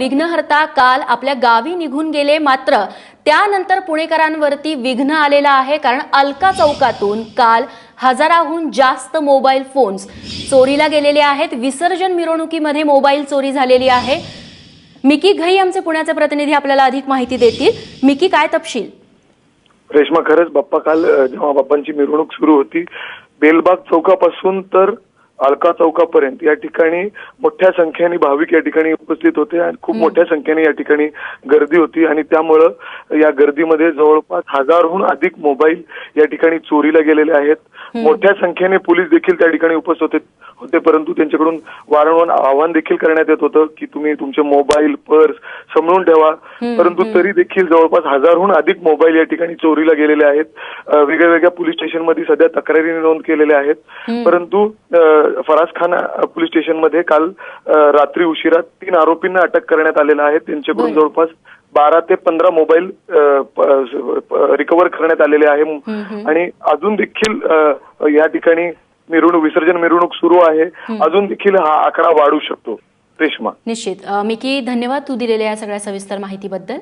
विघ्नहर्ता काल आपल्या गावी निघून गेले मात्र त्यानंतर पुणेकरांवरती विघ्न आलेलं आहे कारण अलका चौकातून काल हजाराहून जास्त मोबाईल फोन्स चोरीला गेलेले आहेत. विसर्जन मिरवणुकीमध्ये मोबाईल चोरी झालेली आहे. मिकी घई आमचे पुण्याचे प्रतिनिधी आपल्याला अधिक माहिती देतील. मिकी काय तपशील? रेश्मा खरंच बाप्पा काल जेव्हा बाप्पांची मिरवणूक सुरू होती बेलबाग चौकापासून तर अलका चौकापर्यंत. या ठिकाणी मोठ्या संख्येने भाविक या ठिकाणी उपस्थित होते आणि खूप मोठ्या संख्येने या ठिकाणी गर्दी होती आणि त्यामुळं या गर्दीमध्ये जवळपास हजारहून अधिक मोबाईल या ठिकाणी चोरीला गेलेले आहेत. मोठ्या संख्येने पोलीस देखील त्या ठिकाणी उपस्थित होते होते परंतु त्यांच्याकडून वारंवार आवाहन देखील करण्यात येत होतं की तुम्ही तुमचे मोबाईल पर्स सांभाळून ठेवा. परंतु तरी देखील जवळपास हजारहून अधिक मोबाईल या ठिकाणी चोरीला गेलेले आहेत. वेगळ्या वेगळ्या पोलीस स्टेशनमध्ये सध्या तक्रारी नोंद केलेल्या आहेत. परंतु अ, फरासखाना पोलीस स्टेशनमध्ये काल रात्री उशिरा तीन आरोपींना अटक करण्यात आलेलं आहे. त्यांच्याकडून. जवळपास बारा ते पंधरा मोबाईल रिकव्हर करण्यात आलेले आहे. आणि अजून देखील या ठिकाणी मिरवणूक विसर्जन मिरवणूक सुरू आहे. अजून देखील हा आकडा वाढू शकतो. निश्चित. मिकी धन्यवाद तू दिलेल्या या सगळ्या सविस्तर माहितीबद्दल.